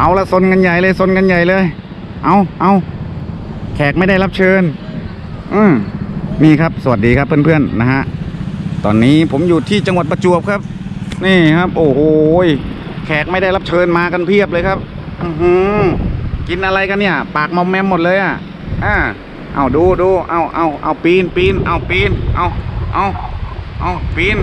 เอาละซนกันใหญ่เลยซนกันใหญ่เลย เอาเอาแขกไม่ได้รับเชิญ อืมนี่ครับ สวัสดีครับเพื่อนๆนะฮะ ตอนนี้ผมอยู่ที่จังหวัดประจวบครับ นี่ครับ โอ้โหแขกไม่ได้รับเชิญมากันเพียบเลยครับ อือหือกินอะไรกันเนี่ย ปากมอมแมมหมดเลยอะ อ่า เอาดูดูเอาเอาเอาปีนปีนเอาปีน เอาเอาเอาปีน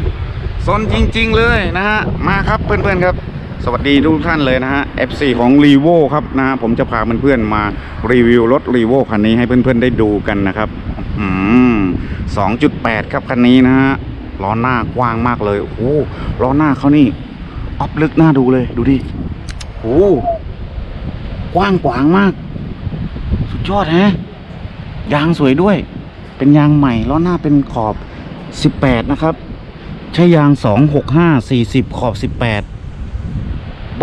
ซนจริง ๆ เลยนะฮะ มาครับเพื่อนๆครับ สวัสดีทุกท่านเลยนะฮะ FC ของ r ีโวครับนะฮะผมจะพาเพื่อนๆมารีวิวรถ r ีโวคันนี้ให้เพื่อนๆได้ดูกันนะครับอืม2.8 ครับคันนี้นะฮะล้อหน้ากว้างมากเลย โอ้ล้อหน้าเขานี่ออฟลึกหน้าดูเลยดูดิโอ้กว้างขวางมาก สุดยอดฮะยางสวยด้วย เป็นยางใหม่ล้อหน้าเป็นขอบ 18 นะครับ ใช้ยาง 265 40 ขอบ 18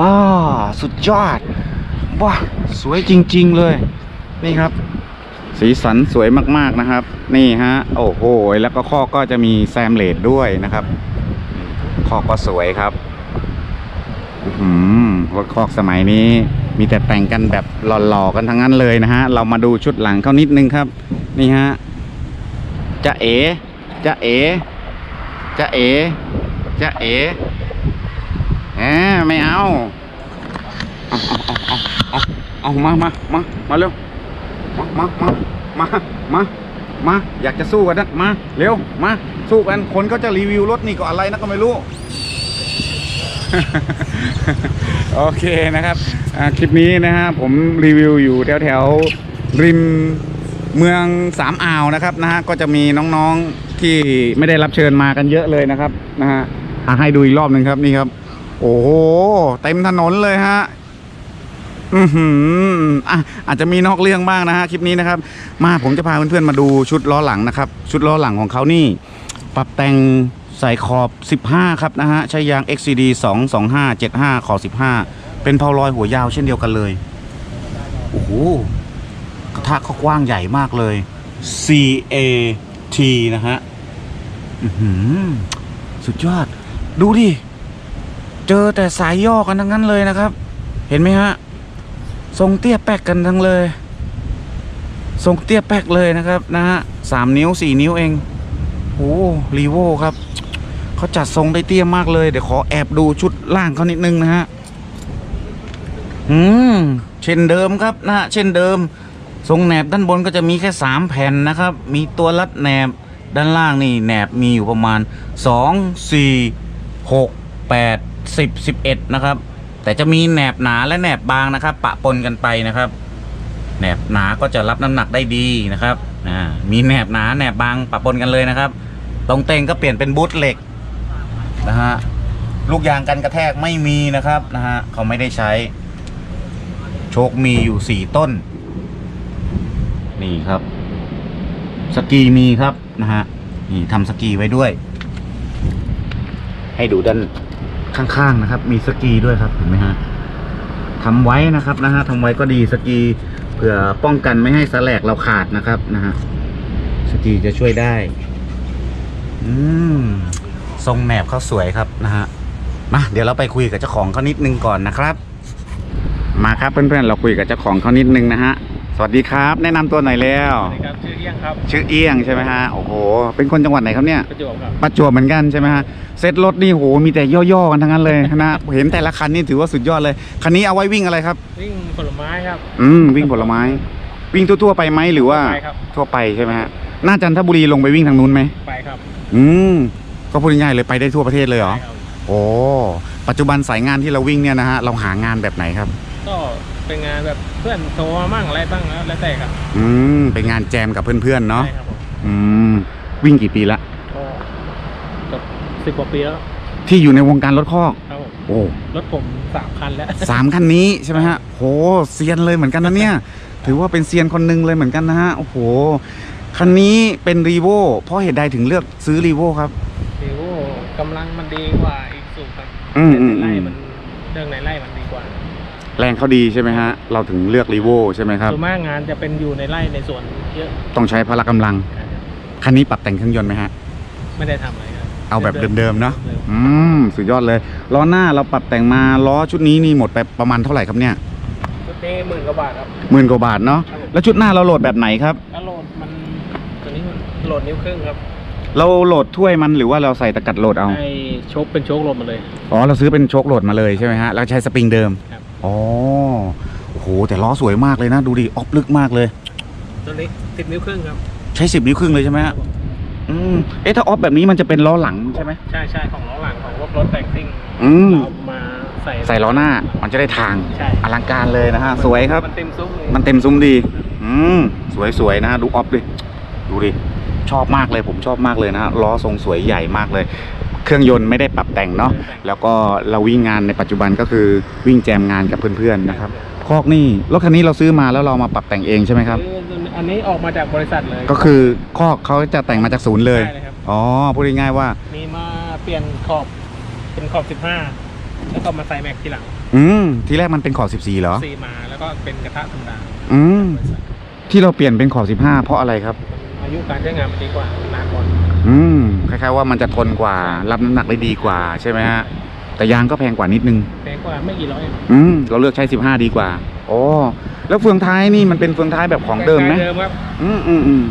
บ้า สุดยอดว้าสวยจริง ๆ เลย นี่ครับ สีสันสวยมากๆนะครับ นี่ฮะ โอ้โห แล้วก็ข้อก็จะมีแซมเลดด้วยนะครับข้อก็สวยครับอื้อหือรถคอกสมัยนี้มีแต่แต่งกันแบบหล่อๆกันทั้งนั้นเลยนะฮะ เรามาดูชุดหลังเขานิดนึงครับ นี่ฮะจะเอ๋จะเอ๋จะเอ๋จะเอ๋แหม ไม่เอาเอาเอาเอาเอามามามามาเร็วมามามามามามาอยากจะสู้กันนะมาเร็วมาสู้กันคนเขาจะรีวิวรถนี่ก็อะไรนะก็ไม่รู้โอเคนะครับอ่าคลิปนี้นะฮะผมรีวิวอยู่แถวแถวๆริมเมืองสามอ่าวนะครับนะฮะก็จะมีน้องๆที่ไม่ได้รับเชิญมากันเยอะเลยนะครับนะฮะอะให้ดูอีกรอบหนึ่งครับนี่ครับ โอ้โห เต็มถนนเลยฮะ อือหืออะอาจจะมีนอกเรื่องบ้างนะฮะคลิปนี้นะครับ มาผมจะพาเพื่อนๆมาดูชุดล้อหลังนะครับ ชุดล้อหลังของเขานี่ ปรับแต่งใส่ขอบ 15 ครับนะฮะ ใช้ยาง XCD 225 75 ขอบ 15 เป็นเพาลอยหัวยาวเช่นเดียวกันเลย โอ้โห กระทะเขากว้างใหญ่มากเลย CAT นะฮะอื้อหือสุดยอด ดูดิ เจอแต่สายย่อกันทั้งนั้นเลยนะครับ เห็นไหมฮะ ทรงเตี้ยแปกกันทั้งเลย ทรงเตี้ยแปกเลยนะครับนะฮะสามนิ้วสี่นิ้วเองโอ้รีโวครับเขาจัดทรงได้เตี้ยมากเลย เดี๋ยวขอแอบดูชุดล่างเขานิดนึงนะฮะ อืม เช่นเดิมครับนะฮะเช่นเดิม ทรงแหนบด้านบนก็จะมีแค่สามแผ่นนะครับ มีตัวรัดแหนบด้านล่างนี่แหนบมีอยู่ประมาณสองสี่หกแปด สิบสิบเอ็ดนะครับ แต่จะมีแหนบหนาและแหนบบางนะครับ ปะปนกันไปนะครับ แหนบหนาก็จะรับน้ำหนักได้ดีนะครับอ่ามีแหนบหนาแหนบบางปะปนกันเลยนะครับ ตรงเตงก็เปลี่ยนเป็นบูทเหล็กนะฮะลูกยางกันกระแทกไม่มีนะครับนะฮะเขาไม่ได้ใช้ โชคมีอยู่สี่ต้น นี่ครับ สกีมีครับนะฮะนี่ทำสกีไว้ด้วย ให้ดูด้าน ข้างๆนะครับ มีสกีด้วยครับเห็นไหมฮะทำไว้นะครับนะฮะทำไว้ก็ดีสกีเผื่อป้องกันไม่ให้สแลกเราขาดนะครับนะฮะสกีจะช่วยได้ อืมทรงแหนบเขาสวยครับนะฮะมาเดี๋ยวเราไปคุยกับเจ้าของเขานิดนึงก่อนนะครับ มาครับเพื่อนๆเราคุยกับเจ้าของเขานิดนึงนะฮะ สวัสดีครับ แนะนำตัวหน่อยแล้ว สวัสดีครับชื่อเอี้ยงครับชื่อเอี้ยงใช่ไหมฮะโอ้โหเป็นคนจังหวัดไหนครับเนี่ย ประจวบครับประจวบเหมือนกันใช่ไหมฮะเซ็ตรถนี่โหมีแต่ย่อๆกันทั้งนั้นเลยนะเห็นแต่ละคันนี่ถือว่าสุดยอดเลยคันนี้เอาไว้วิ่งอะไรครับ วิ่งผลไม้ครับ อืมวิ่งผลไม้ วิ่งทั่วๆไปไหมหรือว่าไปครับ ทั่วไปใช่ไหมฮะน่าจันทบุรีลงไปวิ่งทางนู้นไหมไปครับอืมก็พูดง่ายๆเลยไปได้ทั่วประเทศเลยเหรอไปครับโอ้ปัจจุบันสายงานที่เราวิ่งเนี่ยนะฮะเราหางานแบบไหนครับ ก็ เป็นงานแบบเพื่อนโทรมามั่งอะไรบ้างแล้วแล้วแต่ครับอืมเป็นงานแจมกับเพื่อนๆเนาะใช่ครับผมอืมวิ่งกี่ปีละก็เกับสิบกว่าปีแล้วที่อยู่ในวงการรถคอก ครับผมโอ้รถผมสามคันแล้ว สามคันนี้ใช่ไหมฮะโหเซียนเลยเหมือนกันนะเนี่ย ถือว่าเป็นเซียนคนหนึ่งเลยเหมือนกันนะฮะโอ้โหคันนี้เป็นรีโวเพราะเหตุใดถึงเลือกซื้อรีโวครับดิวกำลังมันดีกว่าอีกสูงครับอืมอืมในอืไล่มมันเรื่องในไล่มันดีกว่า แรงเขาดีใช่ไหมฮะ เราถึงเลือกรีโวใช่ไหมครับ ส่วนมากงานจะเป็นอยู่ในไล่ในสวนเยอะ ต้องใช้พละกำลัง คันนี้ปรับแต่งเครื่องยนต์ไหมฮะ ไม่ได้ทำอะไรครับ เอาแบบเดิมๆเนาะดิมอืม สุดยอดเลย ล้อหน้าเราปรับแต่งมา ล้อชุดนี้นี่หมดไปประมาณเท่าไหร่ครับเนี่ยๆนี่หมื่นกว่าบาทครับหมื่นกว่าบาทเนาะครับผมแล้วชุดหน้าเราโหลดแบบไหนครับแล้วโหลดมันตัวนี้มันโหลดนิ้วครึ่งครับ เราโหลดถ้วยมันหรือว่าเราใส่ตะกัดโหลดเอา ไอ้โชคเป็นโชคโหลดมาเลย อ๋อ เราซื้อเป็นโชคโหลดมาเลยใช่ไหมฮะ แล้วใช้สปริงเดิม ครับ อ๋อโอ้โหแต่ล้อสวยมากเลยนะ ดูดิออฟลึกมากเลย ตัวนี้สิบนิ้วครึ่งครับใช้สิบนิ้วครึ่งเลยใช่ไหมฮะอืมเอ๊ะถ้าออฟแบบนี้มันจะเป็นล้อหลังใช่ไหมใช่ใช่ของล้อหลังของรถรถแต่งซิ่งอืมเรามาใส่ใส่ล้อหน้ามันจะได้ทางใช่อลังการเลยนะฮะสวยครับ มันเต็มซุ้มเลยมันเต็มซุ้มดี อืมสวยๆนะฮะดูออฟดิ ดูดิ ชอบมากเลยผมชอบมากเลยนะฮะล้อทรงสวยใหญ่มากเลย เครื่องยนต์ไม่ได้ปรับแต่งเนาะแล้วก็เราวิ่งงานในปัจจุบันก็คือวิ่งแจมงานกับเพื่อนๆนะครับคอกนี่รถคันนี้เราซื้อมาแล้วเรามาปรับแต่งเองใช่ไหมครับคืออันนี้ออกมาจากบริษัทเลย ก็คือคอกเขาจะแต่งมาจากศูนย์เลยใช่เลยครับอ๋อพูดง่ายๆว่ามีมาเปลี่ยนขอบเป็นขอบ 15 แล้วก็มาใส่แม็กทีหลัง อืมทีแรกมันเป็นขอบ 14เหรอซีมาแล้วก็เป็นกระทะธรรมดาอืมที่เราเปลี่ยนเป็นขอบ 15 เพราะอะไรครับ อายุการใช้งานมันดีกว่ามันนานกว่า อืมคล้ายๆว่ามันจะทนกว่ารับน้ำหนักได้ดีกว่าใช่ไหมฮะแต่ยางก็แพงกว่านิดนึง แพงกว่าไม่กี่ร้อยอืมเราเลือกใช้ 15 ดีกว่าโอ้แล้วเฟืองท้ายนี่มันเป็นเฟืองท้ายแบบของเดิมไหมเดิมครับอืมอืมอืม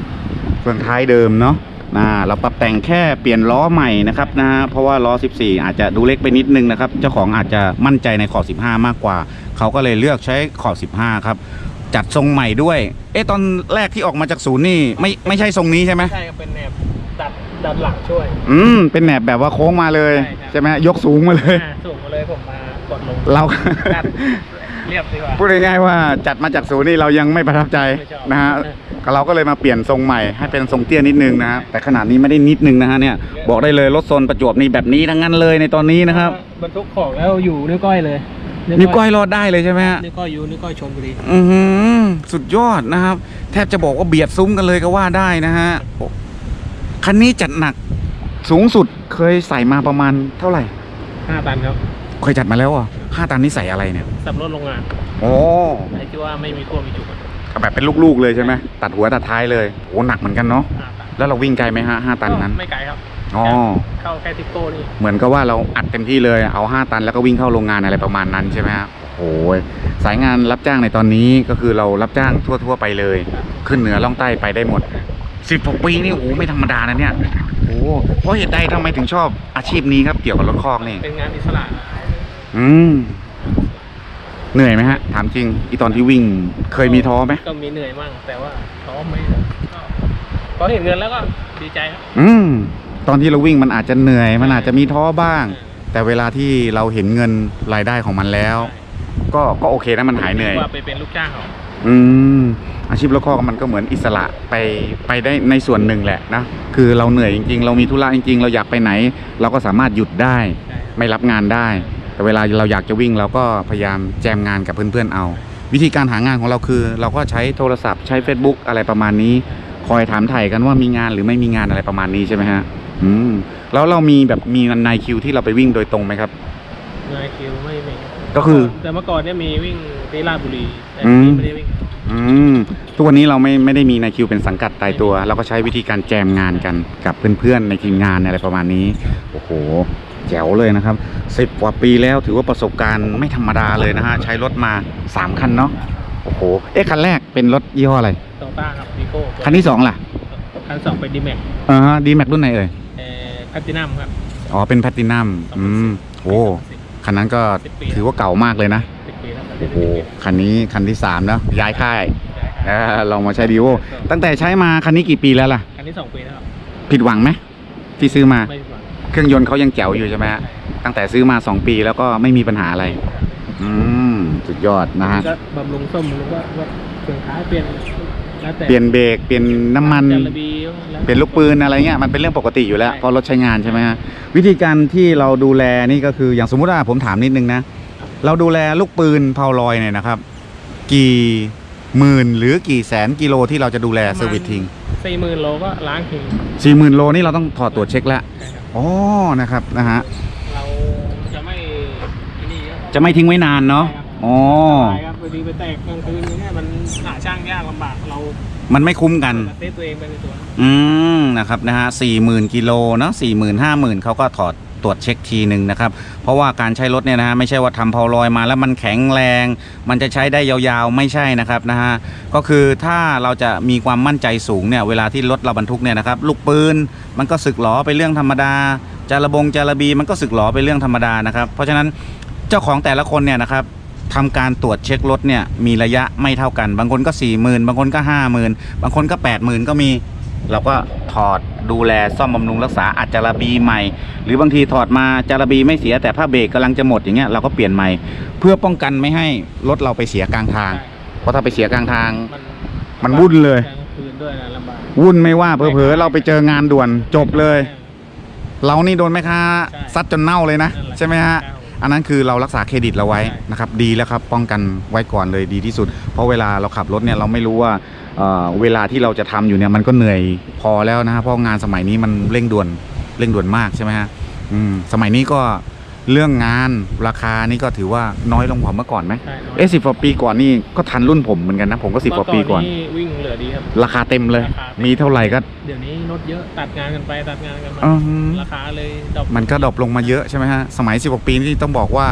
เฟืองท้ายเดิมเนาะอ่าเราปรับแต่งแค่เปลี่ยนล้อใหม่นะครับนะฮะเพราะว่าล้อ 14 อาจจะดูเล็กไปนิดนึงนะครับ เจ้าของอาจจะมั่นใจในขอบ15 มากกว่า เขาก็เลยเลือกใช้ขอบ15 ครับ จัดทรงใหม่ด้วย เอ๊ะตอนแรกที่ออกมาจากศูนย์นี่ไม่ไม่ใช่ทรงนี้ใช่ไหมใช่ครับเป็นแนบ ดัดดัดหลังช่วย อืม เป็นแหนบแบบว่าโค้งมาเลย ใช่ครับ ใช่ไหมยกสูงมาเลย อ่าสูงมาเลยผมมากดลงเรา ดัดเรียบดีกว่า พูดง่ายๆว่าจัดมาจากศูนย์นี่เรายังไม่ประทับใจไม่ชอบ นะฮะก็เราก็เลยมาเปลี่ยนทรงใหม่ให้เป็นทรงเตี้ยนิดนึงนะฮะแต่ขนาดนี้ไม่ได้นิดนึงนะฮะเนี่ยบอกได้เลยรถโซนประจวบนี่แบบนี้ทั้งนั้นเลยในตอนนี้นะครับบรรทุกของแล้วอยู่นิ้วก้อยเลยนิ้วก้อยรอดได้เลยใช่ไหมฮะนิ้วก้อยอยู่นิ้วก้อยชนบุรีอือหือสุดยอดนะครับ แทบจะบอกว่าเบียดซุ้มกันเลยก็ว่าได้นะฮะโอ้ คันนี้จัดหนักสูงสุดเคยใส่มาประมาณเท่าไหร่ ห้าตันครับ เคยจัดมาแล้วอะห้าตันนี่ใส่อะไรเนี่ยสับรถโรงงานโอ้ไอ้ที่ว่าไม่มีขั้วมีจุกอะก็แบบเป็นลูกๆเลยใช่ไหมตัดหัวตัดท้ายเลยโอ้หนักเหมือนกันเนาะห้าตันแล้วเราวิ่งไกลไหมฮะห้าตันนั้นก็ไม่ไกลครับ อ๋อเข้าแค่ทิปโก้นี่เหมือนกับว่าเราอัดเต็มที่เลยเอาห้าตันแล้วก็วิ่งเข้าโรงงานอะไรประมาณนั้นใช่ไหมฮะโอ้โหสายงานรับจ้างในตอนนี้ก็คือเรารับจ้างทั่ว ๆ ไปเลย ขึ้นเหนือล่องใต้ไปได้หมด สิบกว่าปีนี่โอ้โหไม่ธรรมดานะเนี่ยโอ้โหเพราะเหตุใดทำไมถึงชอบอาชีพนี้ครับ เกี่ยวกับรถคอกนี่ เป็นงานอิสระอืมเหนื่อยไหมฮะ ถามจริงอีตอนที่วิ่งเคยมีท้อไหมก็มีเหนื่อยมั่งแต่ว่าท้อไม่ก็พอเห็นเงินแล้วก็ดีใจครับอืม ตอนที่เราวิ่งมันอาจจะเหนื่อย มันอาจจะมีท้อบ้าง แต่เวลาที่เราเห็นเงินรายได้ของมันแล้ว ก็ก็โอเคนะมันหายเหนื่อย ว่าไปเป็นลูกจ้างเขา อืมอาชีพรถคอกมันก็เหมือนอิสระไปไปได้ในส่วนหนึ่งแหละนะ คือเราเหนื่อยจริง ๆ เรามีธุระจริง ๆ เราอยากไปไหน เราก็สามารถหยุดได้ ไม่รับงานได้ แต่เวลาเราอยากจะวิ่งเราก็พยายามแจมงานกับเพื่อนๆเอา วิธีการหางานของเราคือ เราก็ใช้โทรศัพท์ใช้ Facebook อะไรประมาณนี้ คอยถามถ่ายกันว่ามีงานหรือไม่มีงานอะไรประมาณนี้ใช่ไหมฮะอืมแล้วเรามีแบบมีในคิวที่เราไปวิ่งโดยตรงไหมครับนายคิวไม่มี ก็คือ แต่เมื่อก่อนเนี่ยมีวิ่งที่ราชบุรีแต่อืมที่ไม่ได้วิ่งอืมทุกวันนี้เราไม่ไม่ได้มีในคิวเป็นสังกัดตายตัว เราก็ใช้วิธีการแจมงานกันกับเพื่อนๆในทีมงานอะไรประมาณนี้โอ้โหแจ๋วเลยนะครับสิบกว่าปีแล้วถือว่าประสบการณ์ไม่ธรรมดาเลยนะฮะใช้รถมาสามคันเนาะโอ้โหเอ๊ะคันแรกเป็นรถยี่ห้ออะไรโตต้าครับวีโก้คันที่สองล่ะคันสองเป็นดีแม็กอ่าฮะดีแม็กรุ่นไหนเอ่ย เอ่อแพตตินัมครับอ๋อเป็นแพตตินัมอืมโอ้ คันนั้นก็ถือว่าเก่ามากเลยนะสิบปีแล้วครับโอ้โหคันนี้คันที่สามเนาะย้ายค่ายเออลองมาใช้ดีโวตั้งแต่ใช้มาคันนี้กี่ปีแล้วล่ะคันที่สองปีแล้วครับผิดหวังไหมที่ซื้อมาไม่ผิดหวังเครื่องยนต์เขายังแจ๋วอยู่ใช่ไหมฮะตั้งแต่ซื้อมา 2 ปีแล้วก็ไม่มีปัญหาอะไร อืมสุดยอดนะฮะก็บำรุงส้มบำรุงว่าว่าเครื่องท้ายเปลี่ยน แล้วแต่เปลี่ยนเบรกเปลี่ยนน้ำมันจาระบีแล้ว เปลี่ยนลูกปืนอะไรเงี้ยมันเป็นเรื่องปกติอยู่แล้วใช่ เพราะรถใช้งานใช่ไหมฮะวิธีการที่เราดูแลนี่ก็คืออย่างสมมุติว่าผมถามนิดนึงนะ เราดูแลลูกปืนเพาลอยเนี่ยนะครับ กี่หมื่นหรือกี่แสนกิโลที่เราจะดูแลเซอร์วิสทิ้งสี่หมื่นโลก็ล้างทิ้งสี่หมื่นโลนี่เราต้องถอดตรวจเช็คแล้วใช่ครับอ๋อนะครับนะฮะเราจะไม่นี่ครับจะไม่ทิ้งไว้นานเนาะ อ๋อ ใช่ครับพอดีไปแตกกลางคืนอย่างเนี่ยมันหาช่างยากลำบากเรามันไม่คุ้มกัน เซฟตัวเองไปในตัวอืมนะครับนะฮะสี่หมื่นกิโลเนาะสี่หมื่นห้าหมื่นเขาก็ถอดตรวจเช็คทีหนึ่งนะครับ เพราะว่าการใช้รถเนี่ยนะฮะไม่ใช่ว่าทำเพาลอยมาแล้วมันแข็งแรง มันจะใช้ได้ยาวๆไม่ใช่นะครับนะฮะก็คือถ้าเราจะมีความมั่นใจสูงเนี่ยเวลาที่รถเราบรรทุกเนี่ยนะครับลูกปืนมันก็สึกหลอไปเรื่องธรรมดาจาระบงจาระบีมันก็สึกหลอไปเรื่องธรรมดานะครับ เพราะฉะนั้นเจ้าของแต่ละคนเนี่ยนะครับ ทำการตรวจเช็ครถเนี่ยมีระยะไม่เท่ากัน บางคนก็4 0,000บางคนก็50,000บางคนก็80,000ก็มี เราก็ถอดดูแลซ่อมบำรุงรักษาอาจจะระบีใหม่ หรือบางทีถอดมาจาระบีไม่เสียแต่ผ้าเบรกกำลังจะหมดอย่างเงี้ยเราก็เปลี่ยนใหม่ เพื่อป้องกันไม่ให้รถเราไปเสียกลางทาง เพราะถ้าไปเสียกลางทาง มันวุ่นเลยวุ่นไม่ว่าเผลอๆเราไปเจองานด่วนจบเลย เรานี่โดนแม่ค้าซัดจนเน่าเลยนะ ใช่ไหมฮะ อันนั้นคือเรารักษาเครดิตเราไว้ใช่นะครับดีแล้วครับป้องกันไว้ก่อนเลยดีที่สุด เพราะเวลาเราขับรถเนี่ยเราไม่รู้ว่าเอ่อเวลาที่เราจะทำอยู่เนี่ยมันก็เหนื่อยพอแล้วนะฮะเพราะงานสมัยนี้มันเร่งด่วนเร่งด่วนมากใช่ไหมฮะอืมสมัยนี้ก็ เรื่องงานราคานี่ก็ถือว่าน้อยลงกว่าเมื่อก่อนไหมใช่น้อยเอ๊ะสิบกว่าปีก่อนนี่ก็ทันรุ่นผมเหมือนกันนะ ผมก็สิบกว่าปีก่อน เมื่วิ่งเหลือดีครับ ราคาเต็มเลย ราคาเต็ม มีเท่าไหร่ก็เดี๋ยวนี้รถเยอะตัดงานกันไปตัดงานกันมาอือฮึราคาเลยดรอปมันก็ดรอปลงมาเยอะใช่ไหมฮะ สมัยสิบกว่าปีนี่ต้องบอกว่า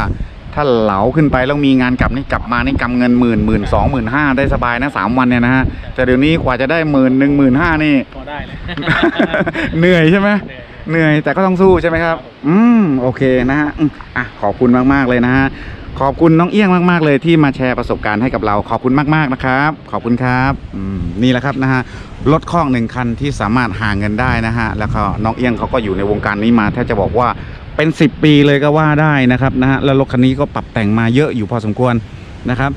ถ้าเหลาขึ้นไปแล้วมีงานกลับนี่กลับมานี่กำเงินหมื่นหมื่นสองหมื่นห้าได้สบายนะสามวันเนี่ยนะฮะแต่เดี๋ยวนี้กว่าจะได้หมื่นหนึ่งหมื่นห้านี่ พอได้เลย เหนื่อยใช่ไหม เหนื่อย เหนื่อยแต่ก็ต้องสู้ใช่ไหมครับ อืมโอเคนะฮะอะขอบคุณมากๆเลยนะฮะขอบคุณน้องเอี้ยงมากๆเลยที่มาแชร์ประสบการณ์ให้กับเราขอบคุณมากๆนะครับ ขอบคุณครับอืมนี่แหละครับนะฮะรถคลอกหนึ่งคันที่สามารถหาเงินได้นะฮะแล้วก็น้องเอี้ยงเขาก็อยู่ในวงการนี้มาแทบจะบอกว่าเป็น 10 ปีเลยก็ว่าได้นะครับนะฮะแล้วรถคันนี้ก็ปรับแต่งมาเยอะอยู่พอสมควรนะครับ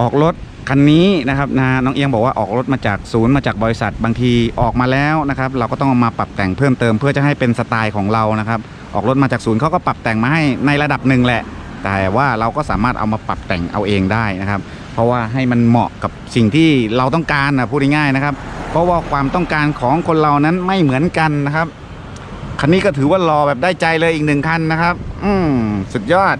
ออกรถ คันนี้นะครับนะน้องเอียงบอกว่าออกรถมาจากศูนย์มาจากบริษัทบางทีออกมาแล้วนะครับ เราก็ต้องมาปรับแต่งเพิ่มเติมเพื่อจะให้เป็นสไตล์ของเรานะครับ ออกรถมาจากศูนย์เขาก็ปรับแต่งมาให้ในระดับหนึ่งแหละ แต่ว่าเราก็สามารถเอามาปรับแต่งเอาเองได้นะครับ เพราะว่าให้มันเหมาะกับสิ่งที่เราต้องการนะพูดง่ายๆนะครับ เพราะว่าความต้องการของคนเรานั้นไม่เหมือนกันนะครับคันนี้ก็ถือว่ารอแบบได้ใจเลยอีกหนึ่งคันนะครับ อืมสุดยอด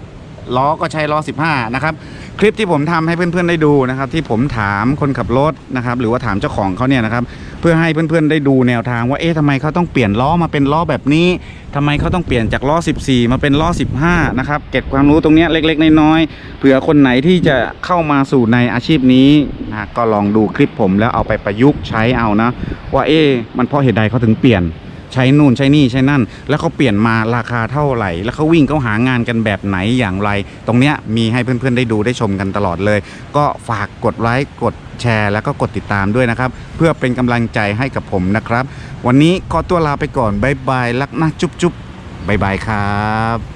ล้อก็ใช้ล้อ 15 นะครับ คลิปที่ผมทำให้เพื่อนๆได้ดูนะครับ ที่ผมถามคนขับรถนะครับ หรือว่าถามเจ้าของเขาเนี่ยนะครับ เพื่อให้เพื่อนๆได้ดูแนวทางว่าเอ๊ะทำไมเขาต้องเปลี่ยนล้อมาเป็นล้อแบบนี้ทำไมเขาต้องเปลี่ยนจากล้อ 14 มาเป็นล้อ 15 นะครับ เก็บความรู้ตรงนี้เล็กๆน้อยๆเผื่อคนไหนที่จะเข้ามาสู่ในอาชีพนี้นะก็ลองดูคลิปผมแล้วเอาไปประยุกต์ใช้เอานะว่าเอ๊ะมันเพราะเหตุใดเขาถึงเปลี่ยน ใช้นู่นใช้นี่ใช้นั่น แล้วเขาเปลี่ยนมาราคาเท่าไหร่ แล้วเขาวิ่งเขาหางานกันแบบไหนอย่างไร ตรงเนี้ยมีให้เพื่อนๆได้ดูได้ชมกันตลอดเลย ก็ฝากกดไลค์กดแชร์ แล้วก็กดติดตามด้วยนะครับ เพื่อเป็นกำลังใจให้กับผมนะครับ วันนี้ขอตัวลาไปก่อนบายบายลักนะจุ๊บจุ๊บบายบายครับ